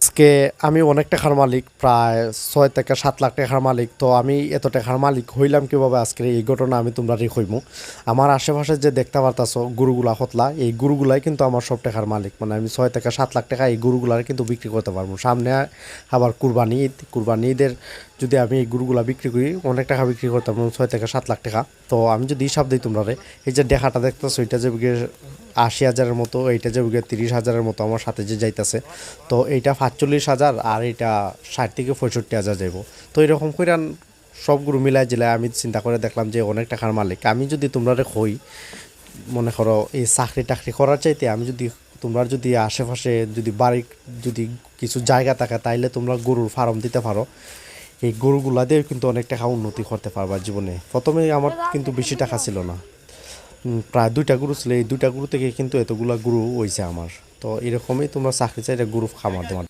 আজকে আমি অনেক টাকার মালিক, প্রায় ছয় থেকে সাত লাখ টাকার মালিক। তো আমি এত টাকার মালিক হইলাম কীভাবে আজকের এই ঘটনা আমি তোমরা হইমু আমার আশেপাশে যে দেখতে পারতাছো, গুরুগুলা, হতলা, এই গুরুগুলাই কিন্তু আমার সব টাকার মালিক। মানে আমি ছয় থেকে সাত লাখ টাকা এই গুরুগুলার কিন্তু বিক্রি করতে পারব। সামনে আবার কুরবানি ঈদ। কুরবানি ঈদের যদি আমি এই গরুগুলা বিক্রি করি, অনেক টাকা বিক্রি করতাম ছয় থেকে সাত লাখ টাকা। তো আমি যদি হিসাব দিই তোমরা এই যে দেখাটা দেখতেছো, এটা যে আশি হাজারের মতো, এইটা যে তিরিশ হাজারের মতো আমার সাথে যে যাইতেছে, তো এইটা পাঁচচল্লিশ হাজার আর এটা ষাট থেকে পঁয়ষট্টি হাজার যাইব। তো এরকম করে সবগুলো মিলাই জিলাই আমি চিন্তা করে দেখলাম যে অনেক টাকার মালিক। আমি যদি তোমরা হই মনে করো এই চাকরি টাকরি করার চাইতে আমি যদি তোমরা যদি আশেপাশে যদি বাড়ি, যদি কিছু জায়গা থাকে, তাইলে তোমরা গরুর ফার্ম দিতে পারো। এই গরুগুলা দিয়ে কিন্তু অনেক টাকা উন্নতি করতে পারবা জীবনে। প্রথমে আমার কিন্তু বেশি টাকা ছিল না। প্রায় দুইটা গরু ছিল। এই দুইটা গরু থেকে কিন্তু এতগুলা গরু হয়েছে আমার। তো এরকমই তোমরা চাকরি চাই গরু খামার তোমার